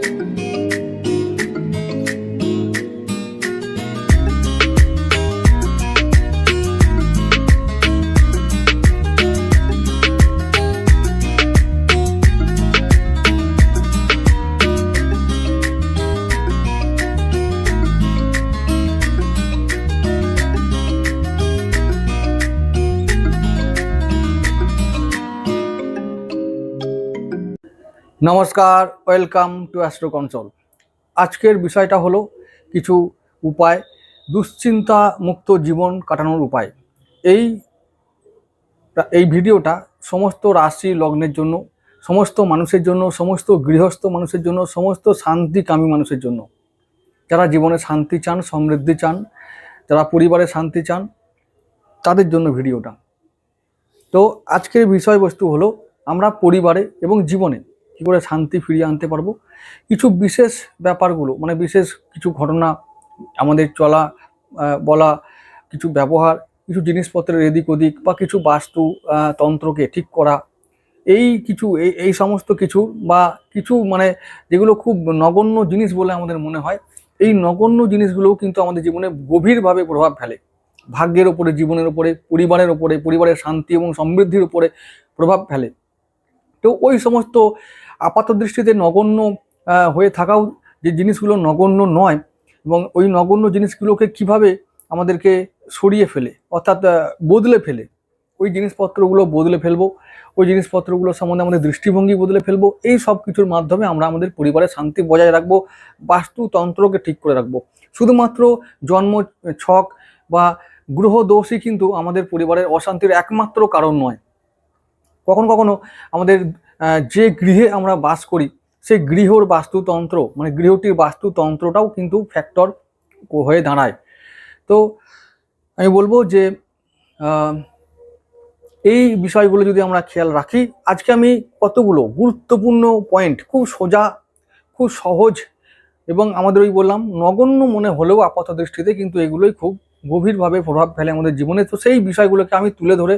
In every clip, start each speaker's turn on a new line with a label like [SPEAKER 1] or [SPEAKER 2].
[SPEAKER 1] Thank you. নমস্কার, welcome to Astro Console. আজকের বিষয়টা হলো কিছু উপায়, দুশ্চিন্তা মুক্ত জীবন কাটানোর উপায়। এই এই ভিডিওটা সমস্ত রাশি লগ্নের জন্য, সমস্ত মানুষের জন্য, সমস্ত গৃহস্থ মানুষের জন্য, সমস্ত শান্তিকামী মানুষের জন্য। যারা জীবনে শান্তি চান, সমৃদ্ধি চান, যারা পরিবারে শান্তি চান, তাদের জন্য ভিডিওটা। তো আজকের বিষয়বস্তু হলো আমরা পরিবারে এবং জীবনে কী করে শান্তি ফিরিয়ে আনতে পারব। কিছু বিশেষ ব্যাপারগুলো মানে বিশেষ কিছু ঘটনা আমাদের চলা বলা, কিছু ব্যবহার, কিছু জিনিসপত্রের এদিক ওদিক বা কিছু বাস্তু তন্ত্রকে ঠিক করা, এই কিছু, এই এই সমস্ত কিছু বা কিছু মানে যেগুলো খুব নগণ্য জিনিস বলে আমাদের মনে হয়, এই নগণ্য জিনিসগুলোও কিন্তু আমাদের জীবনে গভীরভাবে প্রভাব ফেলে। ভাগ্যের ওপরে, জীবনের ওপরে, পরিবারের ওপরে, পরিবারের শান্তি এবং সমৃদ্ধির উপরে প্রভাব ফেলে। তো ওই সমস্ত আপাত দৃষ্টিতে নগণ্য হয়ে থাকাও যে জিনিসগুলো নগণ্য নয় এবং ওই নগণ্য জিনিসগুলোকে কীভাবে আমাদেরকে সরিয়ে ফেলে, অর্থাৎ বদলে ফেলে, ওই জিনিসপত্রগুলো বদলে ফেলব, ওই জিনিসপত্রগুলো সম্বন্ধে আমাদের দৃষ্টিভঙ্গি বদলে ফেলব, এই সব কিছুর মাধ্যমে আমরা আমাদের পরিবারের শান্তি বজায় রাখব, বাস্তুতন্ত্রকে ঠিক করে রাখব। শুধুমাত্র জন্ম, ছক বা গ্রহ দোষই কিন্তু আমাদের পরিবারের অশান্তির একমাত্র কারণ নয়। কখনো কখনো আমাদের যে গৃহে আমরা বাস করি, সেই গৃহর বাস্তুতন্ত্র মানে গৃহটির বাস্তুতন্ত্রটাও কিন্তু ফ্যাক্টর হয়ে দাঁড়ায়। তো আমি বলব যে এই বিষয়গুলো যদি আমরা খেয়াল রাখি, আজকে আমি কতগুলো গুরুত্বপূর্ণ পয়েন্ট খুব সোজা, খুব সহজ এবং আমাদের ওই বললাম নগণ্য মনে হলেও আপাত দৃষ্টিতে কিন্তু এগুলোই খুব গভীরভাবে প্রভাব ফেলে আমাদের জীবনে। তো সেই বিষয়গুলোকে আমি তুলে ধরে,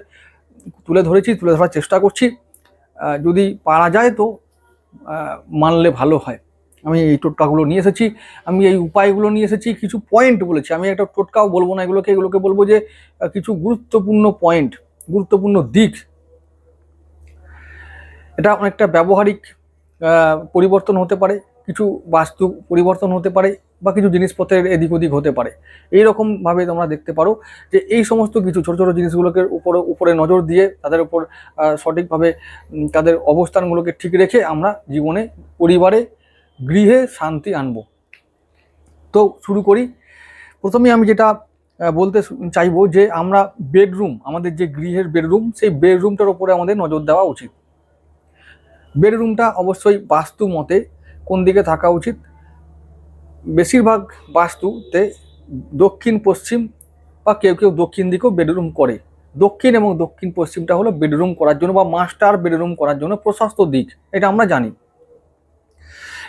[SPEAKER 1] তুলে ধরেছি, তুলে ধরার চেষ্টা করছি। যদি পারা যায় তো মানলে ভালো হয়। আমি এই টোটকাগুলো নিয়ে এসেছি, আমি এই উপায়গুলো নিয়ে এসেছি, কিছু পয়েন্ট বলেছি। আমি একটা টোটকাও বলব না, এগুলোকে এগুলোকে বলব যে কিছু গুরুত্বপূর্ণ পয়েন্ট গুরুত্বপূর্ণ দিক। এটা অনেকটা ব্যবহারিক পরিবর্তন হতে পারে, কিছু বাস্তু পরিবর্তন হতে পারে বা কিছু জিনিসপত্রের এদিক ওদিক হতে পারে। এইরকমভাবে তোমরা দেখতে পারো যে এই সমস্ত কিছু ছোট ছোট জিনিসগুলোকে উপরে উপরে নজর দিয়ে তাদের উপর সঠিকভাবে তাদের অবস্থানগুলোকে ঠিক রেখে আমরা জীবনে, পরিবারে, গৃহে শান্তি আনব। তো শুরু করি। প্রথমে আমি যেটা বলতে চাইব যে আমরা বেডরুম, আমাদের যে গৃহের বেডরুম, সেই বেডরুমটার উপরে আমাদের নজর দেওয়া উচিত। বেডরুমটা অবশ্যই বাস্তু মতে কোন দিকে থাকা উচিত বেশিরভাগ বাস্তুতে দক্ষিণ, পশ্চিম বা কেউ কেউ দক্ষিণ দিকেও বেডরুম করে। দক্ষিণ এবং দক্ষিণ, পশ্চিমটা হলো বেডরুম করার জন্য বা মাস্টার বেডরুম করার জন্য প্রশস্ত দিক, এটা আমরা জানি।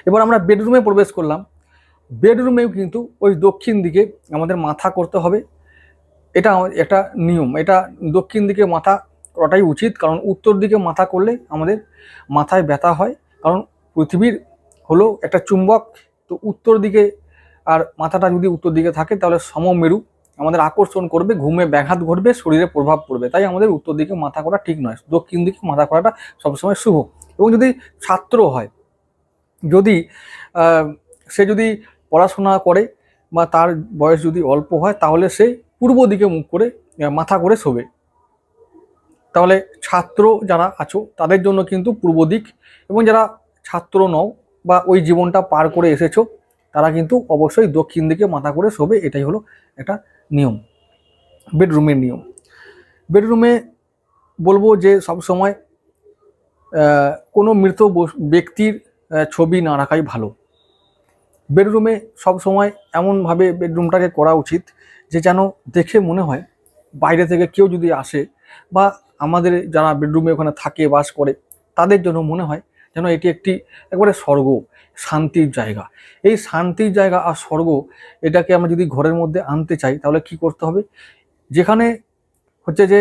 [SPEAKER 1] এবার আমরা বেডরুমে প্রবেশ করলাম। বেডরুমেও কিন্তু ওই দক্ষিণ দিকে আমাদের মাথা করতে হবে। এটা একটা নিয়ম, এটা দক্ষিণ দিকে মাথা করাটাই উচিত, কারণ উত্তর দিকে মাথা করলে আমাদের মাথায় ব্যথা হয়। কারণ পৃথিবীর হলো একটা চুম্বক তো উত্তর দিকে আর মাথাটা যদি উত্তর দিকে থাকে, তাহলে সমমেরু আমাদের আকর্ষণ করবে, ঘুমে ব্যাঘাত ঘটবে, শরীরে প্রভাব পড়বে। তাই আমাদের উত্তর দিকে মাথা করা ঠিক নয়, দক্ষিণ দিকে মাথা করাটা সবসময় শুভ। এবং যদি ছাত্র হয়, যদি সে যদি পড়াশোনা করে বা তার বয়স যদি অল্প হয়, তাহলে সে পূর্ব দিকে মুখ করে মাথা করে শোবে। তাহলে ছাত্র যারা আছো, তাদের জন্য কিন্তু পূর্ব দিক। এবং যারা ছাত্র নও বা ওই জীবনটা পার করে এসেছ তারা কিন্তু অবশ্যই দক্ষিণ দিকে মাথা করে শোবে এটাই হলো একটা নিয়ম বেডরুমের নিয়ম। বেডরুমে বলব যে সবসময় আহ, কোনো মৃত ব্যক্তির ছবি না রাখাই ভালো। বেডরুমে সব সবসময় এমনভাবে বেডরুমটাকে করা উচিত যে যেন দেখে মনে হয় বাইরে থেকে কেউ যদি আসে বা আমাদের যারা বেডরুমে ওখানে থাকে বাস করে তাদের জন্য মনে হয় যেন এটি একটি একবারে স্বর্গ, শান্তির জায়গা। এই শান্তির জায়গা আর স্বর্গ এটাকে আমরা যদি ঘরের মধ্যে আনতে চাই, তাহলে কি করতে হবে? যেখানে হচ্ছে যে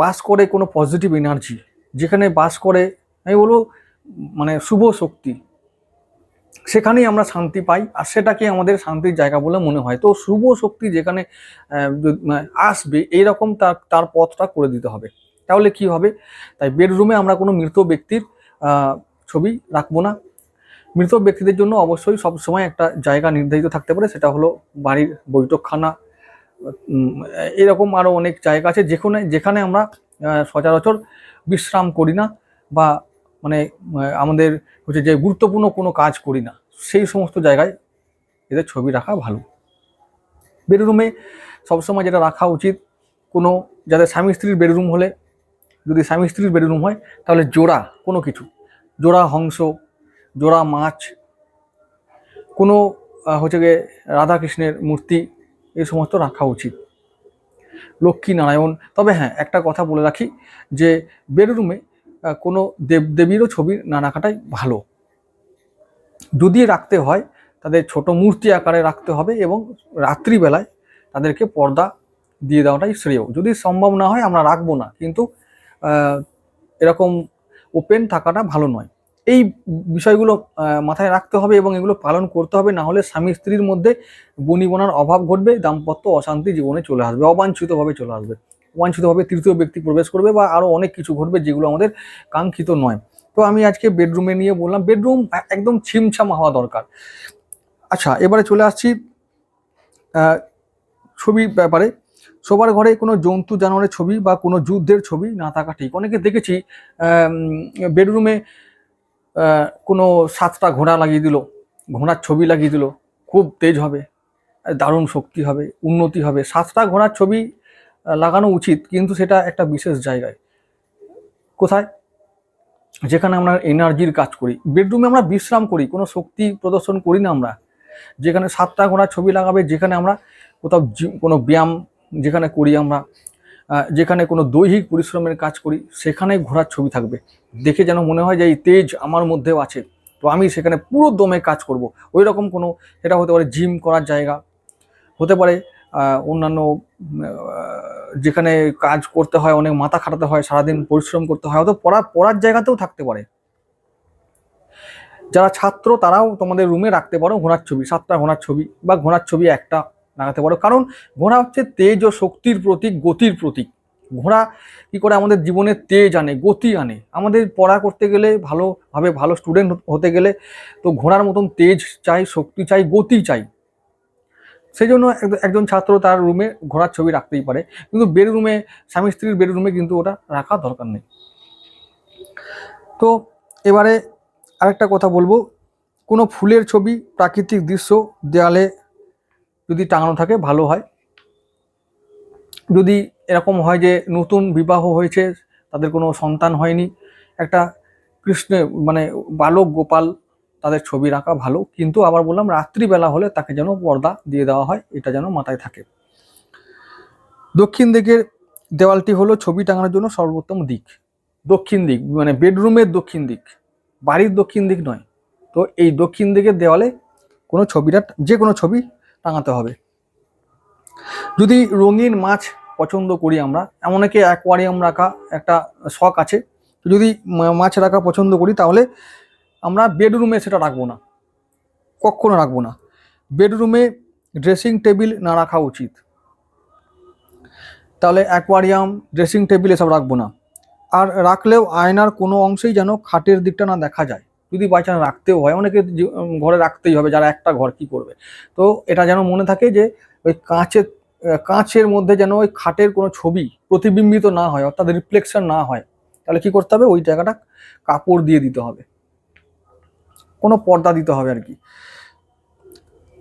[SPEAKER 1] বাস করে কোনো পজিটিভ এনার্জি যেখানে বাস করে, আমি বলব মানে শুভ শক্তি, সেখানেই আমরা শান্তি পাই, আর সেটাকে আমাদের শান্তির জায়গা বলে মনে হয়। তো শুভ শক্তি যেখানে আসবে, এইরকম তার তার পথটা করে দিতে হবে। তাহলে কি হবে? তাই বেডরুমে আমরা কোনো মৃত ব্যক্তির ছবি রাখব না। মৃত ব্যক্তিদের জন্য অবশ্যই সবসময় একটা জায়গা নির্ধারিত থাকতে পারে, সেটা হলো বাড়ির বৈঠকখানা। এরকম আরও অনেক জায়গা আছে, যেখানে যেখানে আমরা সচরাচর বিশ্রাম করি না বা মানে আমাদের হচ্ছে যে গুরুত্বপূর্ণ কোনো কাজ করি না, সেই সমস্ত জায়গায় এদের ছবি রাখা ভালো। বেডরুমে সবসময় যেটা রাখা উচিত, কোনো, যাদের স্বামী স্ত্রীর বেডরুম হলে, যদি স্বামী স্ত্রীর বেডরুম হয়, তাহলে জোড়া কোনো কিছু। জোড়া হংস, জোড়া মাছ, কোনো হচ্ছে গিয়ে রাধাকৃষ্ণের মূর্তি এই সমস্ত রাখা উচিত। লক্ষ্মী নারায়ণ তবে হ্যাঁ একটা কথা বলে রাখি যে বেডরুমে কোনো দেব, দেবীরও ছবি না রাখাটাই ভালো। যদি রাখতে হয়, তাদের ছোট মূর্তি আকারে রাখতে হবে এবং রাত্রিবেলায় তাদেরকে পর্দা দিয়ে দেওয়াটাই শ্রেয়। যদি সম্ভব না হয়, আমরা রাখব না। কিন্তু এরকম ওপেন থাকাটা ভালো নয়। এই বিষয়গুলো মাথায় রাখতে হবে এবং এগুলো পালন করতে হবে, না হলে স্বামী স্ত্রীর মধ্যে বনিবনার অভাব ঘটবে, দাম্পত্য অশান্তি জীবনে চলে আসবে, অবাঞ্ছিতভাবে চলে আসবে। অবাঞ্ছিতভাবে তৃতীয় ব্যক্তি প্রবেশ করবে বা আরও অনেক কিছু ঘটবে যেগুলো আমাদের কাঙ্ক্ষিত নয়। তো আমি আজকে বেডরুমে নিয়ে বললাম বেডরুম একদম ছিমছাম হওয়া দরকার। আচ্ছা এবারে চলে আসছি ছবির ব্যাপারে। সবার ঘরে কোনো জন্তু, জানোয়ারের ছবি বা কোনো যুদ্ধের ছবি না থাকা ঠিক। অনেকে দেখেছি বেডরুমে কোনো সাতটা ঘোড়া লাগিয়ে দিল, ঘোড়ার ছবি লাগিয়ে দিল, খুব তেজ হবে, দারুণ শক্তি হবে, উন্নতি হবে। সাতটা ঘোড়ার ছবি লাগানো উচিত, কিন্তু সেটা একটা বিশেষ জায়গায়। কোথায়? যেখানে আমরা এনার্জির কাজ করি। বেডরুমে আমরা বিশ্রাম করি, কোনো শক্তি প্রদর্শন করি না আমরা। যেখানে সাতটা ঘোড়ার ছবি লাগাবে, যেখানে আমরা কোথাও কোনো ব্যায়াম যেখানে করি আমরা যেখানে কোনো দৈহিক পরিশ্রমের কাজ করি সেখানে ঘোড়ার ছবি থাকবে। দেখে যেন মনে হয় যে এই তেজ আমার মধ্যেও আছে। তো আমি সেখানে পুরো দমে কাজ করব। ওই রকম কোনো, এটা হতে পারে জিম করার জায়গা, হতে পারে অন্যান্য যেখানে কাজ করতে হয়, অনেক মাথা খাটাতে হয়, সারাদিন পরিশ্রম করতে হয়, হয়তো পড়ার পড়ার জায়গাতেও থাকতে পারে। যারা ছাত্র, তারাও তোমাদের রুমে রাখতে পারো ঘোড়ার ছবি, সাতটা ঘোড়ার ছবি বা ঘোড়ার ছবি একটা। লাগাতে পারো। কারণ ঘোড়া হচ্ছে তেজ ও শক্তির প্রতীক, গতির প্রতীক। ঘোড়া কি করে আমাদের জীবনে তেজ আনে, গতি আনে? আমাদের পড়া করতে গেলে ভালোভাবে ভালো স্টুডেন্ট হতে গেলে তো ঘোড়ার মতন তেজ চাই, শক্তি চাই, গতি চাই। সেই জন্য এক- একজন ছাত্র তার রুমে ঘোড়ার ছবি রাখতেই পারে। কিন্তু বেডরুমে স্বামী স্ত্রীর বেডরুমে কিন্তু ওটা রাখা দরকার নেই। তো এবারে আরেকটা কথা বলব। কোনো ফুলের ছবি, প্রাকৃতিক দৃশ্য দেয়ালে যদি টাঙানো থাকে, ভালো হয়। যদি এরকম হয় যে নতুন বিবাহ হয়েছে, তাদের কোনো সন্তান হয়নি, একটা কৃষ্ণের মানে বালক গোপাল তাদের ছবি রাখা ভালো। কিন্তু আবার বললাম, রাত্রিবেলা হলে তাকে যেন পর্দা দিয়ে দেওয়া হয়, এটা যেন মাথায় থাকে। দক্ষিণ দিকের দেওয়ালটি হলো ছবি টাঙানোর জন্য সর্বোত্তম দিক। দক্ষিণ দিক মানে বেডরুমের দক্ষিণ দিক। বাড়ির দক্ষিণ দিক নয়। তো এই দক্ষিণ দিকের দেওয়ালে কোনো ছবিটা, যে কোনো ছবি টাঙাতে হবে। যদি রঙিন মাছ পছন্দ করি আমরা, এমন একে অ্যাকোয়ারিয়াম রাখা একটা শখ আছে, যদি মাছ রাখা পছন্দ করি তাহলে আমরা বেডরুমে সেটা রাখব না। কখনো রাখব না। বেডরুমে ড্রেসিং টেবিল না রাখা উচিত। তাহলে অ্যাকোয়ারিয়াম ড্রেসিং টেবিল এসব রাখব না। আর রাখলেও আয়নার কোনো অংশেই যেন খাটের দিকটা না দেখা যায়। যদি বাই চান্স রাখতেও হয়, অনেকে ঘরে রাখতেই হবে, যারা একটা ঘর কি করবে? তো এটা যেন মনে থাকে যে, ওই কাঁচের কাঁচের মধ্যে যেন ওই খাটের কোনো ছবি প্রতিবিম্বিত না হয়, অর্থাৎ রিফ্লেকশন না হয়, তাহলে কি করতে হবে? ওই জায়গাটা কাপড় দিয়ে দিতে হবে। কোনো পর্দা দিতে হবে আর কি।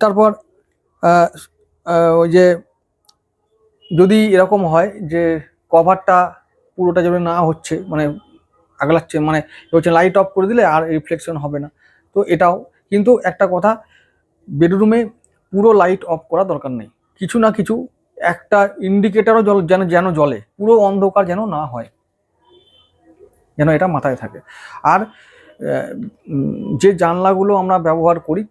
[SPEAKER 1] তারপর ওই যে যদি এরকম হয় যে কভারটা পুরোটা যেন না হচ্ছে মানে আগলাচ্ছে মানে হচ্ছে লাইট অফ করে দিলে আর রিফ্লেকশন হবে না। তো এটাও, কিন্তু একটা কথা বেডরুমে পুরো লাইট অফ করা দরকার নেই। কিছু না কিছু একটা ইন্ডিকেটারও জল, যেন যেন জ্বলে, পুরো অন্ধকার যেন না হয়। যেন এটা মাথায় থাকে। আর যে জানলাগুলো আমরা ব্যবহার করি,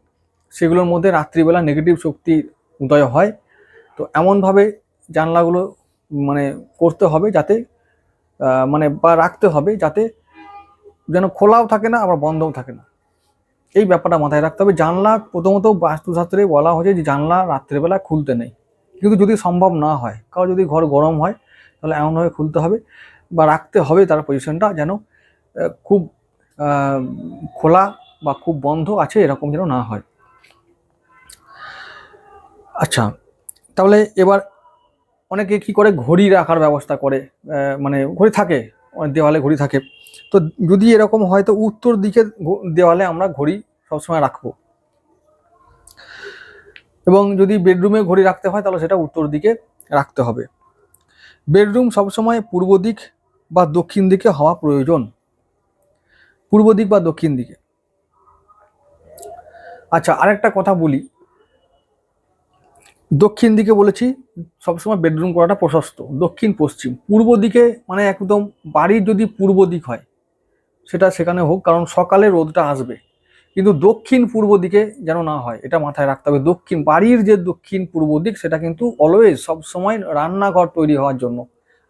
[SPEAKER 1] সেগুলোর মধ্যে রাত্রিবেলা নেগেটিভ শক্তি উদয় হয়। তো এমনভাবে জানলাগুলো মানে করতে হবে যাতে মানে বা রাখতে হবে যাতে যেন খোলাও থাকে না, আবার বন্ধও থাকে না। এই ব্যাপারটা মাথায় রাখতে হবে। জানলা প্রথমত বাস্তুশাস্ত্রে বলা হয়েছে যে জানলা রাত্রেবেলা খুলতে নেই। কিন্তু যদি সম্ভব না হয় কারও যদি ঘর গরম হয়, তাহলে এমনভাবে খুলতে হবে বা রাখতে হবে তার পজিশনটা যেন খুব খোলা বা খুব বন্ধ আছে, এরকম যেন না হয়। আচ্ছা তাহলে এবার অনেকে কি করে? ঘড়ি রাখার ব্যবস্থা করে মানে ঘড়ি থাকে দেওয়ালে ঘড়ি থাকে। তো যদি এরকম হয়, তো উত্তর দিকে দেওয়ালে আমরা ঘড়ি সবসময় রাখব। এবং যদি বেডরুমে ঘড়ি রাখতে হয়, তাহলে সেটা উত্তর দিকে রাখতে হবে। বেডরুম সবসময় পূর্ব দিক বা দক্ষিণ দিকে হওয়া প্রয়োজন। পূর্ব দিক বা দক্ষিণ দিকে। আচ্ছা আরেকটা কথা বলি। দক্ষিণ দিকে বলেছি, সবসময় বেডরুম করাটা প্রশস্ত। দক্ষিণ, পশ্চিম। পূর্ব দিকে মানে একদম বাড়ির যদি পূর্ব দিক হয়, সেটা সেখানে হোক, কারণ সকালে রোদটা আসবে। কিন্তু দক্ষিণ, পূর্ব দিকে যেন না হয়, এটা মাথায় রাখতে হবে। দক্ষিণ, বাড়ির যে দক্ষিণ, পূর্ব দিক, সেটা কিন্তু অলওয়েজ সবসময় রান্নাঘর তৈরি হওয়ার জন্য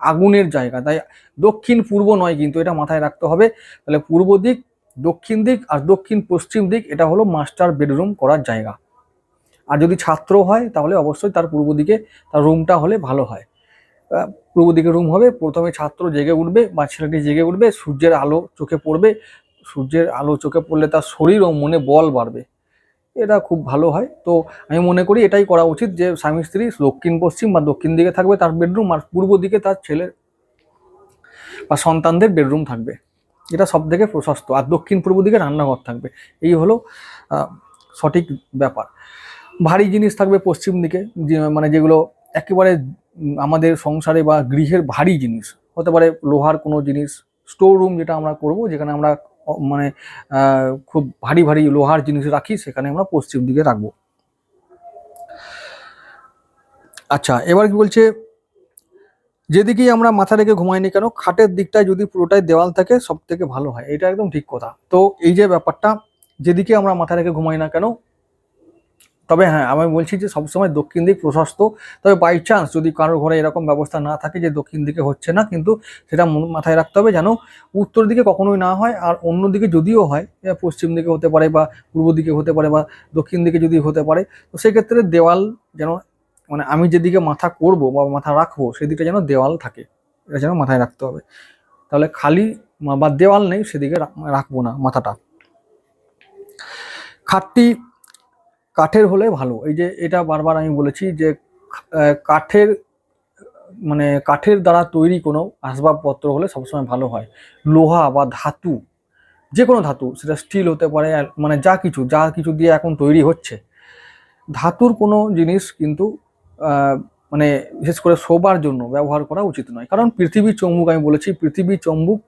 [SPEAKER 1] আগুনের জায়গা। তাই দক্ষিণ, পূর্ব নয় কিন্তু এটা মাথায় রাখতে হবে। তাহলে পূর্ব দিক, দক্ষিণ দিক আর দক্ষিণ, পশ্চিম দিক, এটা হলো মাস্টার বেডরুম করার জায়গা। আর যদি ছাত্র হয়, তাহলে অবশ্যই তার পূর্ব দিকে তার রুমটা হলে ভালো হয়। পূর্ব দিকে রুম হবে, প্রথমে ছাত্র জেগে উঠবে বা ছেলেটি জেগে উঠবে, সূর্যের আলো চোখে পড়বে, সূর্যের আলো চোখে পড়লে তার শরীর ও মনে বল বাড়বে। এটা খুব ভালো হয়। তো আমি মনে করি এটাই করা উচিত যে স্বামী স্ত্রী দক্ষিণ পশ্চিম বা দক্ষিণ দিকে থাকবে তার বেডরুম আর পূর্ব দিকে তার ছেলে বা সন্তানদের বেডরুম থাকবে। এটা সব থেকে প্রশস্ত। আর দক্ষিণ পূর্ব দিকে রান্নাঘর থাকবে। এই হলো সঠিক ব্যাপার। ভারী জিনিস থাকবে পশ্চিম দিকে মানে যেগুলো একেবারে আমাদের সংসারে বা গৃহের ভারী জিনিস। হতে পারে লোহার কোনো জিনিস স্টোর রুম যেটা আমরা করব, যেখানে আমরা মানে খুব ভারী ভারী লোহার জিনিস রাখি, সেখানে আমরা পশ্চিম দিকে রাখব। আচ্ছা এবার কি বলছে? যেদিকেই আমরা মাথা রেখে ঘুমাইনি কেন, খাটের দিকটায় যদি পুরোটাই দেওয়াল থাকে সব থেকে ভালো হয়। এটা একদম ঠিক কথা। তো এই যে ব্যাপারটা, যেদিকে আমরা মাথা রেখে ঘুমাই না কেন তবে হ্যাঁ আমি বলছি যে সবসময় দক্ষিণ দিক প্রশস্ত। তবে বাই চান্স যদি কারোর ঘরে এরকম ব্যবস্থা না থাকে যে দক্ষিণ দিকে হচ্ছে না, কিন্তু সেটা মাথায় রাখতে হবে যেন উত্তর দিকে কখনোই না হয় আর অন্য দিকে যদিও হয় পশ্চিম দিকে হতে পারে বা পূর্ব দিকে হতে পারে বা দক্ষিণ দিকে যদি হতে পারে, তো সেক্ষেত্রে দেওয়াল যেন মানে আমি যেদিকে মাথা করব বা মাথা রাখব সেদিকে যেন দেওয়াল থাকে, এটা যেন মাথায় রাখতে হবে। তাহলে খালি বা দেওয়াল নেই, সেদিকে রাখব না মাথাটা। খাটটি কাঠের হলে ভালো। এই যে এটা বারবার আমি বলেছি যে কাঠের মানে কাঠের দ্বারা তৈরি কোনো আসবাবপত্র হলে সবসময় ভালো হয়। লোহা বা ধাতু যে কোনো ধাতু, সেটা স্টিল হতে পারে মানে যা কিছু যা কিছু দিয়ে এখন তৈরি হচ্ছে। ধাতুর কোনো জিনিস কিন্তু মানে বিশেষ করে শোবার জন্য ব্যবহার করা উচিত নয়। কারণ পৃথিবী চম্বুক, আমি বলেছি পৃথিবী চম্বুক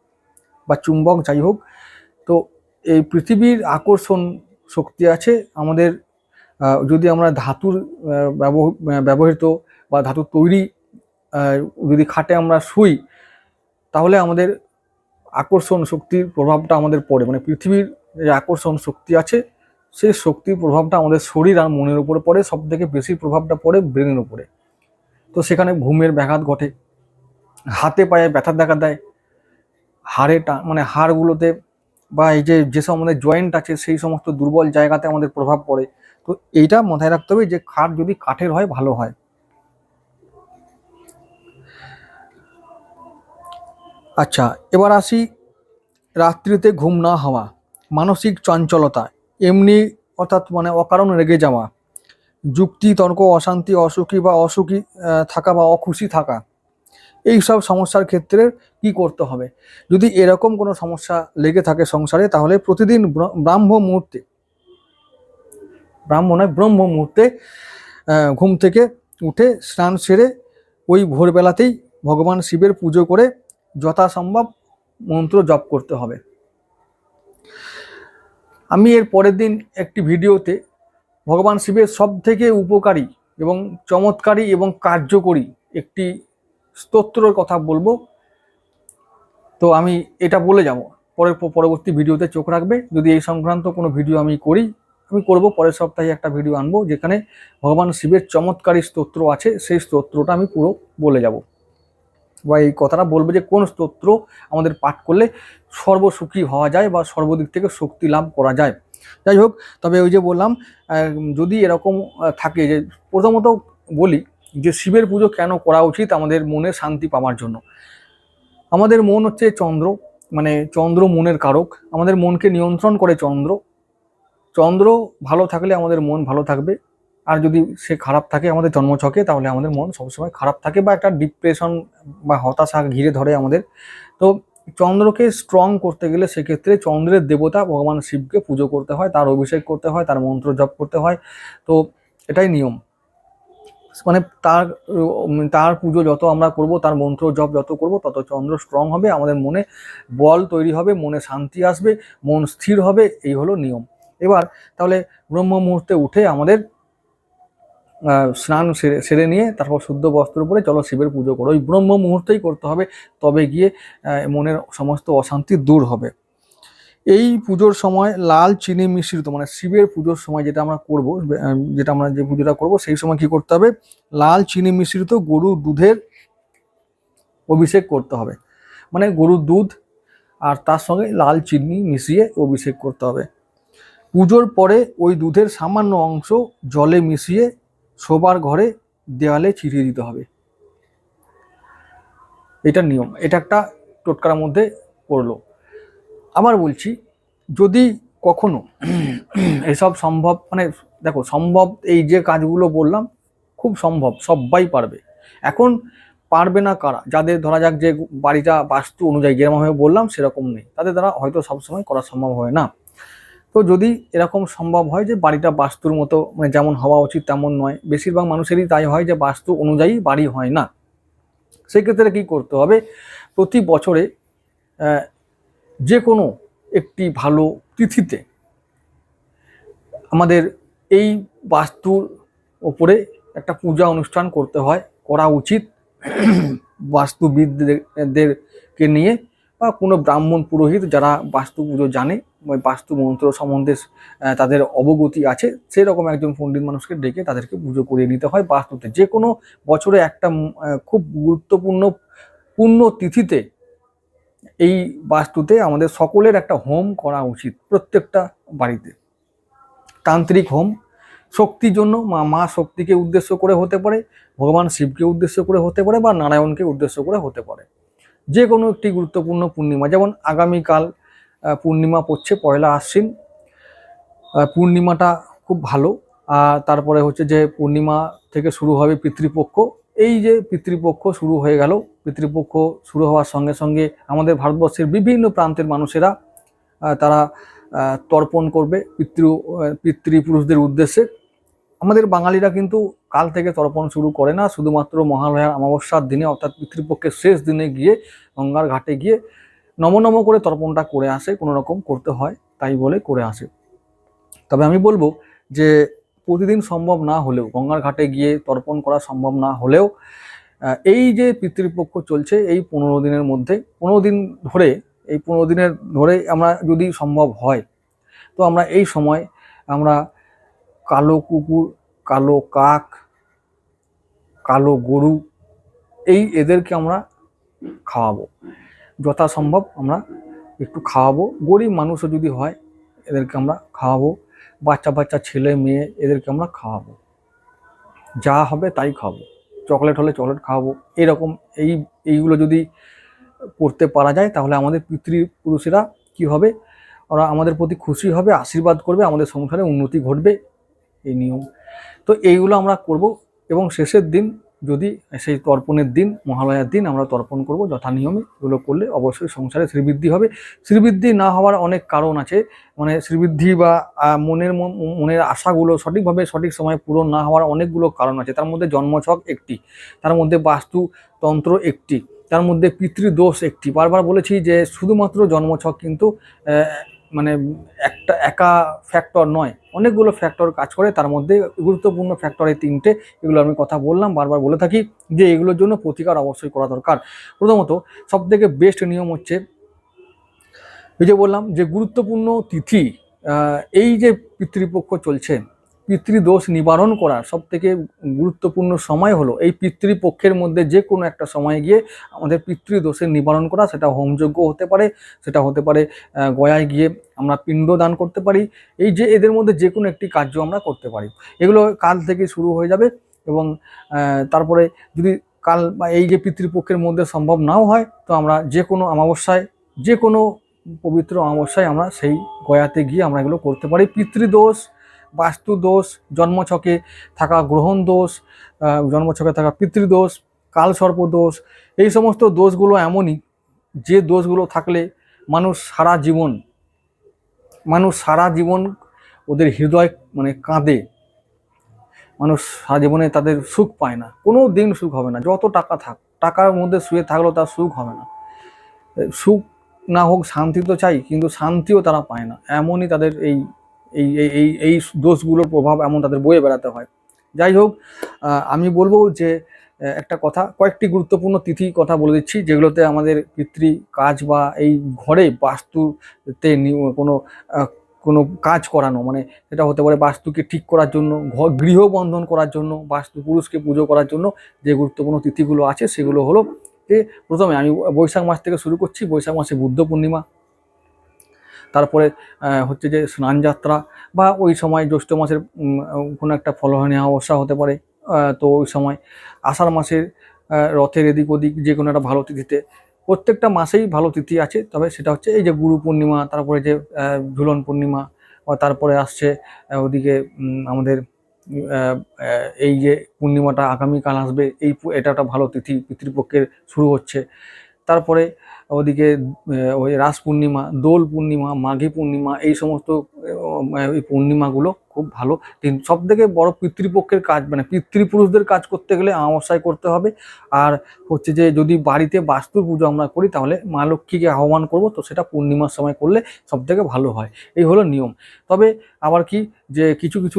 [SPEAKER 1] বা চুম্বক যাই হোক, তো এই পৃথিবীর আকর্ষণ শক্তি আছে আমাদের যদি আমরা ধাতুর ব্যবহৃত বা ধাতুর তৈরি যদি খাটে আমরা শুই, তাহলে আমাদের আকর্ষণ শক্তির প্রভাবটা আমাদের পড়ে। মানে পৃথিবীর যে আকর্ষণ শক্তি আছে, সেই শক্তির প্রভাবটা আমাদের শরীর আর মনের উপরে পড়ে সব থেকে বেশি প্রভাবটা পড়ে ব্রেনের উপরে। তো সেখানে ঘুমের ব্যাঘাত ঘটে, হাতে পায়ে ব্যথা দেখা দেয়, হাড়ে মানে হাড়গুলোতে বা এই যে, যেসব আমাদের জয়েন্ট আছে, সেই সমস্ত দুর্বল জায়গাতে আমাদের প্রভাব পড়ে। তো এইটা মাথায় রাখতে হবে যে খাট যদি কাঠের হয়, ভালো হয়। আচ্ছা এবার আসি রাত্রিতে ঘুম না হওয়া, মানসিক চঞ্চলতা, এমনি অর্থাৎ মানে অকারণ রেগে যাওয়া, যুক্তি, তর্ক, অশান্তি, অসুখী বা অসুখী থাকা বা অখুশি থাকা এই সব সমস্যার ক্ষেত্রে কি করতে হবে? যদি এরকম কোনো সমস্যা লেগে থাকে সংসারে, তাহলে প্রতিদিন ব্রাহ্ম মুহূর্তে ব্রাহ্ম নয় ব্রহ্ম মুহূর্তে ঘুম থেকে উঠে স্নান সেরে ওই ভোরবেলাতেই ভগবান শিবের পুজো করে যথাসম্ভব মন্ত্র জপ করতে হবে। আমি এর পরের দিন একটি ভিডিওতে ভগবান শিবের সব থেকে উপকারী এবং চমৎকারী এবং কার্যকরী একটি স্তোত্রর কথা বলব। তো আমি এটা বলে যাব। পরের, পরবর্তী ভিডিওতে চোখ রাখবে। যদি এই সংক্রান্ত কোনো ভিডিও আমি করি আমি করব, পরের সপ্তাহে একটা ভিডিও আনব, যেখানে ভগবান শিবের চমৎকারী স্তোত্র আছে, সেই স্তোত্রটা আমি পুরো বলে যাব। বা এই কথাটা বলব যে কোন স্তোত্র আমাদের পাঠ করলে সর্বসুখী হওয়া যায় বা সর্বদিক থেকে শক্তি লাভ করা যায়। যাই হোক, তবে ওই যে বললাম যদি এরকম থাকে যে প্রথমত বলি যে শিবের পুজো কেন করা উচিত আমাদের মনে শান্তি পাওয়ার জন্য? আমাদের মন হচ্ছে চন্দ্র মানে চন্দ্র মনের কারক। আমাদের মনকে নিয়ন্ত্রণ করে চন্দ্র। চন্দ্র ভালো থাকলে আমাদের মন ভালো থাকবে। আর যদি সে খারাপ থাকে আমাদের জন্মছকে, তাহলে আমাদের মন সবসময় খারাপ থাকে বা একটা ডিপ্রেশন বা হতাশা ঘিরে ধরে আমাদের। তো চন্দ্রকে স্ট্রং করতে গেলে সেক্ষেত্রে চন্দ্রের দেবতা ভগবান শিবকে পুজো করতে হয়, তার অভিষেক করতে হয়, তার মন্ত্র জপ করতে হয়। তো এটাই নিয়ম। মানে তার তার পুজো যত আমরা করব, তার মন্ত্র জপ যত করব, তত চন্দ্র স্ট্রং হবে, আমাদের মনে বল তৈরি হবে, মনে শান্তি আসবে, মন স্থির হবে, এই হলো নিয়ম। এবার তাহলে ব্রহ্ম মুহূর্তে উঠে আমাদের স্নান সেরে সেরে নিয়ে তারপর শুদ্ধ বস্ত্র উপরে চলো শিবের পুজো করো। ওই ব্রহ্ম মুহূর্তেই করতে হবে, তবে গিয়ে মনের সমস্ত অশান্তি দূর হবে। এই পুজোর সময় লাল চিনি মিশ্রিত মানে শিবের পুজোর সময় যেটা আমরা করব যেটা আমরা যে পুজোটা করব, সেই সময় কি করতে হবে? লাল চিনি মিশ্রিত গরুর দুধের অভিষেক করতে হবে। মানে গরুর দুধ আর তার সঙ্গে লাল চিনি মিশিয়ে অভিষেক করতে হবে। পুজোর পরে ওই দুধের সামান্য অংশ জলে মিশিয়ে শোবার ঘরে দেওয়ালে ছিটিয়ে দিতে হবে। এটা নিয়ম, এটা একটা টোটকার মধ্যে পড়ল। আবার বলছি, যদি কখনো এসব সম্ভব মানে দেখো, সম্ভব এই যে কাজগুলো বললাম, খুব সম্ভব সবাই পারবে। এখন পারবে না কারা? যাদের ধরা যাক যে বাড়িটা বাস্তু অনুযায়ী যেরকমভাবে বললাম সেরকম নেই। তাদের দ্বারা হয়তো সবসময় করা সম্ভব হয় না। তো যদি এরকম সম্ভব হয় যে বাড়িটা বাস্তুর মতো মানে যেমন হওয়া উচিত তেমন নয়, বেশিরভাগ মানুষেরই তাই হয় যে বাস্তু অনুযায়ী বাড়ি হয় না। সেক্ষেত্রে কি করতে হবে? প্রতি বছরে যে কোনো একটি ভালো তিথিতে আমাদের এই বাস্তুর ওপরে একটা পূজা অনুষ্ঠান করতে হয়, করা উচিত। বাস্তুবিদদেরকে নিয়ে বা কোনো ব্রাহ্মণ পুরোহিত যারা বাস্তু পুজো জানে বাস্তু মন্ত্র সম্বন্ধে তাদের অবগতি আছে, সেরকম একজন পণ্ডিত মানুষকে ডেকে তাদেরকে পুজো করিয়ে নিতে হয় বাস্তুতে। যে কোনো বছরে একটা খুব গুরুত্বপূর্ণ পূর্ণ তিথিতে এই বাস্তুতে আমাদের সকলের একটা হোম করা উচিত প্রত্যেকটা বাড়িতে। তান্ত্রিক হোম, শক্তির জন্য মা মা শক্তিকে উদ্দেশ্য করে হতে পারে, ভগবান শিবকে উদ্দেশ্য করে হতে পারে বা নারায়ণকে উদ্দেশ্য করে হতে পারে। যে কোনো একটি গুরুত্বপূর্ণ পূর্ণিমা, যেমন আগামীকাল পূর্ণিমা পড়ছে, পয়লা আশ্বিন। পূর্ণিমাটা খুব ভালো। আর তারপরে হচ্ছে যে পূর্ণিমা থেকে শুরু হবে পিতৃপক্ষ। এই যে পিতৃপক্ষ শুরু হয়ে গেল, পিতৃপক্ষ শুরু হওয়ার সঙ্গে সঙ্গে আমাদের ভারতবর্ষের বিভিন্ন প্রান্তের মানুষেরা তারা তর্পণ করবে পিতৃ পিতৃপুরুষদের উদ্দেশ্যে। আমাদের বাঙালিরা কিন্তু কাল থেকে তর্পণ শুরু করে না। শুধুমাত্র মহালয়ার অমাবস্যার দিনে, অর্থাৎ পিতৃপক্ষের শেষ দিনে গিয়ে, গঙ্গার ঘাটে গিয়ে নম নম করে তর্পণটা করে আসে, কোনো রকম করতে হয়, তাই বলে করে আসে। তবে আমি বলব যে প্রতিদিন সম্ভব না হলেও, গঙ্গার ঘাটে গিয়ে তর্পণ করা সম্ভব না হলেও এই যে পিতৃপক্ষ চলছে, এই পনেরো দিনের মধ্যে, পনেরো দিন ধরে, এই পনেরো দিনের ধরে আমরা যদি সম্ভব হয়, তো আমরা এই সময় আমরা কালো কুকুর, কালো কাক, কালো গরু, এই এদেরকে আমরা খাওয়াবো। যথাসম্ভব আমরা একটু খাওয়াবো। গরিব মানুষও যদি হয়, এদেরকে আমরা খাওয়াবো। বাচ্চা বাচ্চা, ছেলে, মেয়ে, এদেরকে আমরা খাওয়াবো। যা হবে তাই খাওয়াবো। চকলেট হলে চকলেট খাওয়াবো। এরকম এই, এইগুলো যদি করতে পারা যায়, তাহলে আমাদের পিতৃপুরুষেরা কি হবে? ওরা আমাদের প্রতি খুশি হবে, আশীর্বাদ করবে, আমাদের সংসারে উন্নতি ঘটবে। এই নিয়ম। তো এইগুলো আমরা করব এবং শেষের দিন যদি সেই তর্পণের দিন, মহালয়ার দিন আমরা তর্পণ করব যথা নিয়মে। এগুলো করলে অবশ্যই সংসারে শ্রীবৃদ্ধি হবে। শ্রীবৃদ্ধি না হওয়ার অনেক কারণ আছে। মানে শ্রীবৃদ্ধি বা মনের মন- মনের আশাগুলো সঠিকভাবে সঠিক সময়ে পূরণ না হওয়ার অনেকগুলো কারণ আছে। তার মধ্যে জন্মছক একটি, তার মধ্যে বাস্তুতন্ত্র একটি, তার মধ্যে পিতৃদোষ একটি। বারবার বলেছি যে শুধুমাত্র জন্মছক কিন্তু মানে একটা একা ফ্যাক্টর নয়। অনেকগুলো ফ্যাক্টর কাজ করে, তার মধ্যে গুরুত্বপূর্ণ ফ্যাক্টর এই তিনটে, এগুলো আমি কথা বললাম, বারবার বলে থাকি যে এগুলোর জন্য প্রতিকার অবশ্যই করা দরকার। প্রথমত সব থেকে বেস্ট নিয়ম হচ্ছে, এই যে বললাম যে গুরুত্বপূর্ণ তিথি এই যে পিতৃপক্ষ চলছে পিতৃদোষ নিবারণ করার সব থেকে গুরুত্বপূর্ণ সময় হলো এই পিতৃপক্ষের মধ্যে যে কোনো একটা সময় গিয়ে আমাদের পিতৃদোষের নিবারণ করা, সেটা হোমযজ্ঞ হতে পারে, সেটা হতে পারে গয়ায় গিয়ে আমরা পিণ্ড দান করতে পারি। এই যে এদের মধ্যে যে কোনো একটি কার্য আমরা করতে পারি। এগুলো কাল থেকে শুরু হয়ে যাবে এবং তারপরে যদি কাল বা এই যে পিতৃপক্ষের মধ্যে সম্ভব নাও হয়, তো আমরা যে কোনো অমাবস্যায়, যে কোনো পবিত্র অমাবস্যায় আমরা সেই গয়াতে গিয়ে আমরা এগুলো করতে পারি। পিতৃদোষ বাস্তু দোষ জন্মছকে থাকা গ্রহণ দোষ জন্মছকে থাকা পিতৃদোষ কালসর্প দোষ এই সমস্ত দোষগুলো এমনই, যে দোষগুলো থাকলে মানুষ সারা জীবন, মানুষ সারা জীবন ওদের হৃদয় মানে কাঁদে। মানুষ সারা জীবনে তাদের সুখ পায় না কোনো দিন সুখ হবে না, যত টাকা থাক, টাকার মধ্যে শুয়ে থাকলেও তার সুখ হবে না। সুখ না হোক, শান্তি তো চাই, কিন্তু শান্তিও তারা পায় না, এমনই তাদের এই এই এই এই দোষগুলোর প্রভাব এমন তাদের বয়ে বেড়াতে হয়। যাই হোক আমি বলব যে একটা কথা, কয়েকটি গুরুত্বপূর্ণ তিথি কথা বলে দিচ্ছি, যেগুলোতে আমাদের পিতৃ কাজ বা এই ঘরে বাস্তুতে কোনো কোনো কাজ করানো মানে সেটা হতে পারে বাস্তুকে ঠিক করার জন্য, ঘর গৃহ বন্ধন করার জন্য, বাস্তু পুরুষকে পুজো করার জন্য যে গুরুত্বপূর্ণ তিথিগুলো আছে, সেগুলো হলো যে, প্রথমে আমি বৈশাখ মাস থেকে শুরু করছি, বৈশাখ মাসে বুদ্ধ পূর্ণিমা তারপরে হচ্ছে যে স্নানযাত্রা বা ওই সময় জ্যৈষ্ঠ মাসের কোনো একটা ফলহানি অবস্থা হতে পারে তো ওই সময় আষাঢ় মাসের রথের এদিক ওদিক যে কোনো একটা ভালো তিথিতে প্রত্যেকটা মাসেই ভালো তিথি আছে, তবে সেটা হচ্ছে এই যে গুরু পূর্ণিমা, তারপরে যে ঝুলন পূর্ণিমা বা তারপরে আসছে ওদিকে আমাদের এই যে পূর্ণিমাটা আগামীকাল আসবে, এই এটা একটা ভালো তিথি পিতৃপক্ষের শুরু হচ্ছে। তারপরে ওদিকে ওই রাস পূর্ণিমা, দোল পূর্ণিমা, মাঘী পূর্ণিমা, এই সমস্ত এই পূর্ণিমাগুলো খুব ভালো। দিন সব থেকে বড় পিতৃপক্ষের কাজ মানে পিতৃপুরুষদের কাজ করতে গেলে আমাবস্যায় করতে হবে। আর হচ্ছে যে, যদি বাড়িতে বাস্তুর পুজো আমরা করি, তাহলে মা লক্ষ্মীকে আহ্বান করব, তো সেটা পূর্ণিমার সময় করলে সব থেকে ভালো হয়। এই হলো নিয়ম। তবে আবার কি, যে কিছু কিছু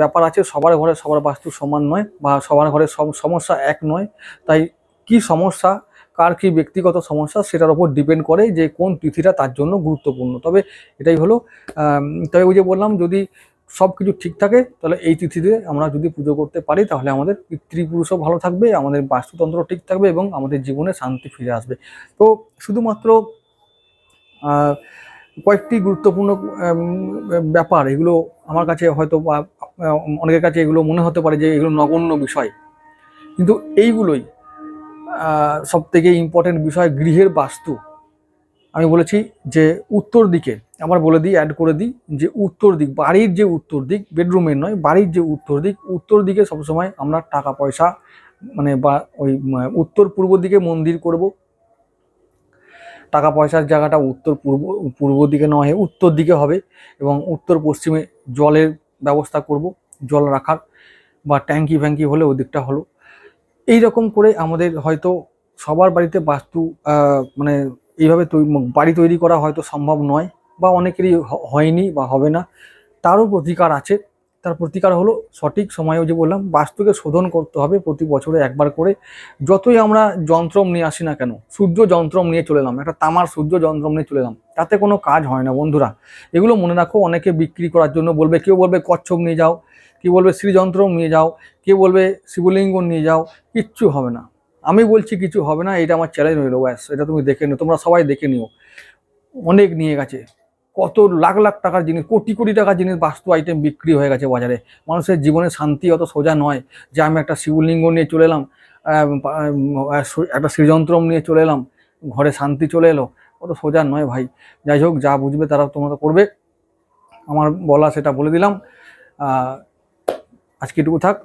[SPEAKER 1] ব্যাপার আছে, সবার ঘরে সবার বাস্তু সমান নয়, বা সবার ঘরে সব সমস্যা এক নয়। তাই কি সমস্যা কার কি ব্যক্তিগত সমস্যা সেটার উপর ডিপেন্ড করে যে কোন তিথিটা তার জন্য গুরুত্বপূর্ণ। তবে এটাই হলো তবে ওই যে বললাম যদি সব কিছু ঠিক থাকে, তাহলে এই তিথিতে আমরা যদি পুজো করতে পারি, তাহলে আমাদের পিতৃপুরুষও ভালো থাকবে, আমাদের বাস্তুতন্ত্র ঠিক থাকবে এবং আমাদের জীবনে শান্তি ফিরে আসবে। তো শুধুমাত্র কয়েকটি গুরুত্বপূর্ণ ব্যাপার, এগুলো আমার কাছে হয়তো অনেকের কাছে এগুলো মনে হতে পারে যে এগুলো নগণ্য বিষয়। কিন্তু এইগুলোই সব থেকে ইম্পর্টেন্ট বিষয় গৃহের বাস্তু। আমি বলেছি যে উত্তর দিকে আবার বলে দিই অ্যাড করে দিই যে উত্তর দিক, বাড়ির যে উত্তর দিক বেডরুমের নয়, বাড়ির যে উত্তর দিক, উত্তর দিকে সবসময় আমরা টাকা পয়সা মানে বা ওই উত্তর পূর্ব দিকে মন্দির করব। টাকা পয়সার জায়গাটা উত্তর পূর্ব পূর্ব দিকে নয়, উত্তর দিকে হবে এবং উত্তর পশ্চিমে জলের ব্যবস্থা করব, জল রাখার বা ট্যাঙ্কি ফ্যাঙ্কি হলে ওই দিকটা হলো। এই রকম করে আমাদের হয়তো সবার বাড়িতে বাস্তু মানে এইভাবে বাড়ি তৈরি করা হয়তো সম্ভব নয় বা অনেকেরই হয়নি বা হবে না। তারও প্রতিকার আছে। তার প্রতিকার হলো সঠিক সময়ে যে বললাম, বাস্তুকে শোধন করতে হবে প্রতি বছরে একবার করে। যতই আমরা যন্ত্রম নিয়ে আসি না কেন, সূর্য যন্ত্রম নিয়ে চলে এলাম, একটা তামার সূর্য যন্ত্রম নিয়ে চলে এলাম, তাতে কোনো কাজ হয় না বন্ধুরা। এগুলো মনে রাখো, অনেকে বিক্রি করার জন্য বলবে, কেউ বলবে, কচ্ছপ নিয়ে যাও কেউ বলবে শ্রীযন্ত্রম নিয়ে যাও, কে বলবে শিবলিঙ্গ নিয়ে যাও, কিচ্ছু হবে না। আমি বলছি কিছু হবে না এটা আমার চ্যালেঞ্জ হইল ব্যাস, এটা তুমি দেখে নিও, তোমরা সবাই দেখে নিও। অনেক নিয়ে গেছে, কত লাখ লাখ টাকার জিনিস, কোটি কোটি টাকার জিনিস, বাস্তু আইটেম বিক্রি হয়ে গেছে বাজারে। মানুষের জীবনে শান্তি অত সোজা নয় যে আমি একটা শিবলিঙ্গ নিয়ে চলে এলাম একটা শ্রীযন্ত্রম নিয়ে চলে এলাম, ঘরে শান্তি চলে এলো, অত সোজা নয় ভাই। যাই হোক, যা বুঝবে তারা তোমরা করবে। আমার বলা সেটা বলে দিলাম। আজকে এটুকু থাক।